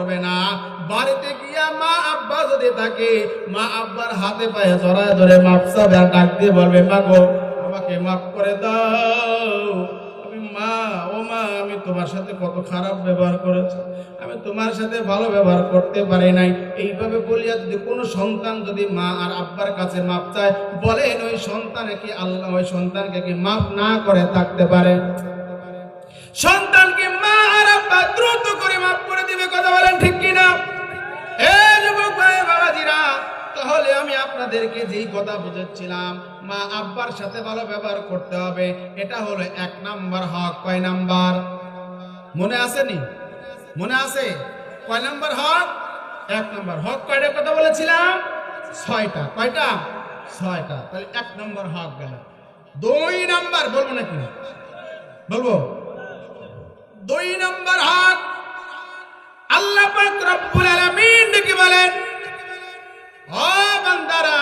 করবে না। বাড়িতে গিয়া মা আব্বা যদি থাকে, মা আব্বার হাতে পায়ে জড়ায় ধরে মাপ আর ডাক দিয়ে বলবে, মা গো, আমাকে মাফ করে দাও। আমি মা, ও মা, আমি তোমার সাথে কত খারাপ ব্যবহার করেছি। আমি তোমার সাথে ভালো ব্যবহার করতে পারি নাই। এইভাবে বলিয়া যদি কোনো সন্তান যদি মা আর আব্বার কাছে মাপ চায়, বলেন ওই সন্তানে কি আল্লাহ, ওই সন্তানকে কি মাফ না করে থাকতে পারে? সন্তানকে মা আর আব্বা দ্রুত করে মাফ করে দিবে, কথা বলেন ঠিক কিনা? এ যুবক ভাই, বাবাজিরা, তাহলে আমি আপনাদেরকে যেই কথা বুঝাচ্ছিলাম, মা আব্বার সাথে ভালো ব্যবহার করতে হবে, এটা হলো এক নাম্বার হক, কয় নাম্বার? মনে আসেনি মনে আছে? কয় নাম্বার হক? এক নাম্বার হক কয়টা কথা বলেছিলাম? ছয়টা। কয়টা? ছয়টা। তাহলে এক নম্বর হক গেল। দুই নাম্বার, বলব নাকি? বলব? দুই নম্বর হক আল্লাহ পাক রব্বুল আলামিন কি বলেন, ও বান্দারা,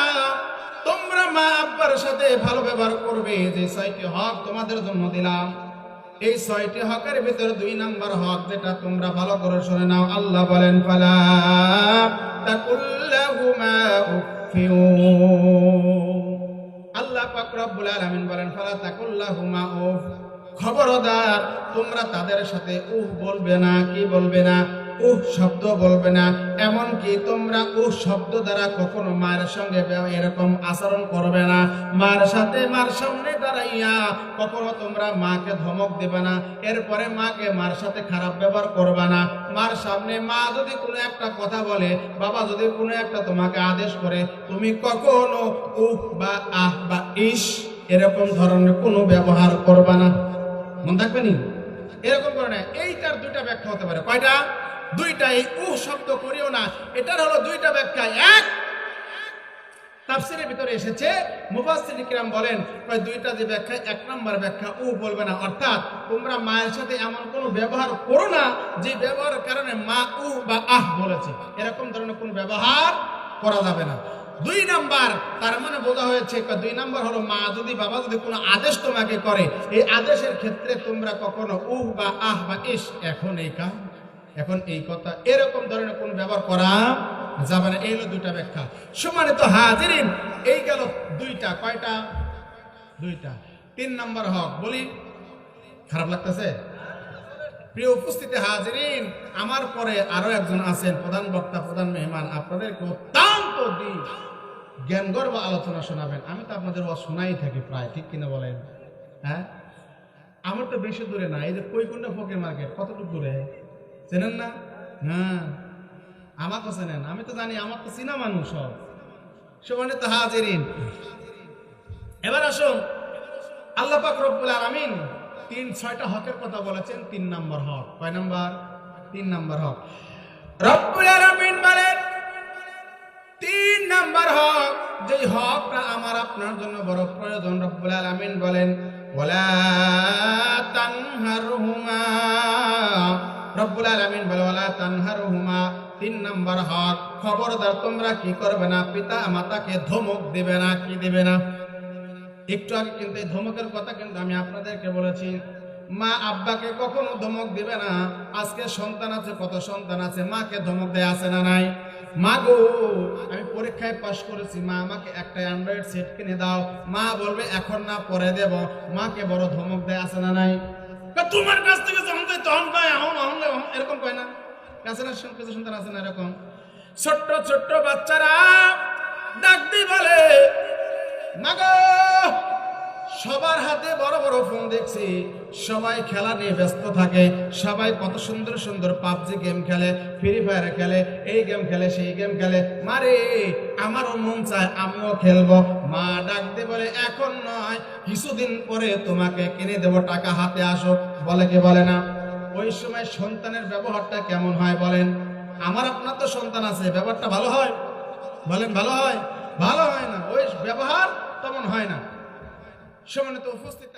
তোমরা মা আব্বার সাথে ভালো ব্যবহার করবে। যে ছয়টি হক তোমাদের জন্য দিলাম। এই ছয়টি হকের ভিতরে দুই নাম্বার হক যেটা তোমরা ভালো করে শুনে নাও। আল্লাহ বলেন, ফালা তাকুল্লাহুমা উফিউ আল্লাহ পাক রব্বুল আলামিন বলেন, ফালা তাকুল্লাহুমা উফ। খবরদার, তোমরা তাদের সাথে, উহ, বলবে না, কি বলবে না, উহ, শব্দ বলবে না। এমন কি তোমরা উহ, শব্দ দ্বারা কখনো মায়ের সঙ্গে এরকম আচরণ করবে না। মার সাথে মার সামনে দাঁড়াইয়া কখনো তোমরা মাকে ধমক দেবে না। এরপরে মাকে মার সাথে খারাপ ব্যবহার করবে না। মার সামনে মা যদি কোনো একটা কথা বলে, বাবা যদি কোনো একটা তোমাকে আদেশ করে, তুমি কখনো উহ বা আহ বা ইস এরকম ধরনের কোনো ব্যবহার করবে না। মন থাকবে নি? এরকম করে না এইটার দুইটা ব্যাখ্যা হতে পারে। কয়টা? দুইটা এই উহ, শব্দ করিও না। এটার হলো দুইটা ব্যাখ্যা। এক, তাফসিরের ভিতরে এসেছে, মুফাসসির ইকরাম বলেন প্রায় দুইটা যে ব্যাখ্যা, এক নম্বর ব্যাখ্যা উ বলবে না। অর্থাৎ, তোমরা মায়ের সাথে এমন কোনো ব্যবহার করো না, যে ব্যবহারের কারণে মা উ বা আহ বলেছে। এরকম ধরনের কোনো ব্যবহার করা যাবে না। দুই নাম্বার, তার মানে বোঝা হয়েছে দুই নাম্বার হলো মা যদি বাবা যদি কোনো আদেশ তোমাকে করে, এই আদেশের ক্ষেত্রে তোমরা কখনো উহ বা আহ বা ইস, এখন এই কাজ, এখন এই কথা, এরকম ধরনের কোন ব্যবহার করা যাবে না। এই হলো দুইটা ব্যাখ্যা। সমানিত হাজিরিন, এই গেল দুইটা, কয়টা? দুইটা। তিন নম্বর হক, বলি, খারাপ লাগতেছে? প্রিয় উপস্থিতি হাজিরিন, আমার পরে আরও একজন আছেন, প্রধান বক্তা, প্রধান মেহমান আপনাদেরকে অত্যন্ত দিন জ্ঞানগর্ব আলোচনা শোনাবেন, আমি তো আপনাদের ও শোনাই থাকি প্রায়, ঠিক কিনা বলেন? হ্যাঁ? আমার তো বেশি দূরে না, এই যে কৈকুণ্ড ফকির মার্কেট, কতটুকু দূরে? চেনেন না? হ্যাঁ আমাকে চেনেন, আমি তো জানি, আমার তো চিনা মানুষ সব। সমানে তো হাজিরিন। এবার আসুন, আল্লাহ পাক রব্বুল আলামিন তিন, ছয়টা হকের কথা বলেছেন, তিন নম্বর হক। কয় নাম্বার? তিন নম্বর হক। রব্বুল আলামিন বলেন নাম্বার হক যে হকটা আমার আপনার জন্য বড় প্রয়োজন, রব্বুল আলামিন বলেন তানহারহুমা। রব্বুল আলামিন বলে তানহারহুমা। তিন নাম্বার হক, খবরদার তোমরা কি করবে না? পিতা মাতাকে ধমক দেবে না, কি দেবে না? একটু আগে কিন্তু এই ধমকের কথা কিন্তু আমি আপনাদেরকে বলেছি। মা আব্বাকে কখনো ধমক দিবে না। আজকে সন্তান আছে, কত সন্তান আছে? মাকে ধমক দেয় আছে না নাই? মা গো পরীক্ষায় পাশ করেছি। মা আমাকে একটা অ্যান্ড্রয়েড সেট কিনে দাও। মা বলবে এখন না পরে দেব। মাকে বড় ধমক দেয় আছে না নাই? তোমার কাছ থেকে দেয় তখন কয় আহন, এরকম কয় না। কাছে না কিছু শুনতে আছে না এরকম। ছোট্ট ছোট্ট বাচ্চারা সবার হাতে বড় বড় ফোন দেখছি। সবাই খেলা নিয়ে ব্যস্ত থাকে। সবাই কত সুন্দর সুন্দর পাবজি গেম খেলে ফ্রি ফায়ার খেলে, এই গেম খেলে, সেই গেম খেলে। মারে আমারও মন চায় আমিও খেলব। মা ডাকতে বলে, এখন নয়, কিছুদিন পরে তোমাকে কিনে দেবো, টাকা হাতে আসো। বলে কি বলে না? ওই সময় সন্তানের ব্যবহারটা কেমন হয় বলেন? আমার আপনার তো সন্তান আছে, ব্যবহারটা ভালো হয়? বলেন, ভালো হয়? ভালো হয় না। ওই ব্যবহার তেমন হয় না। সমানে তো উপস্থিত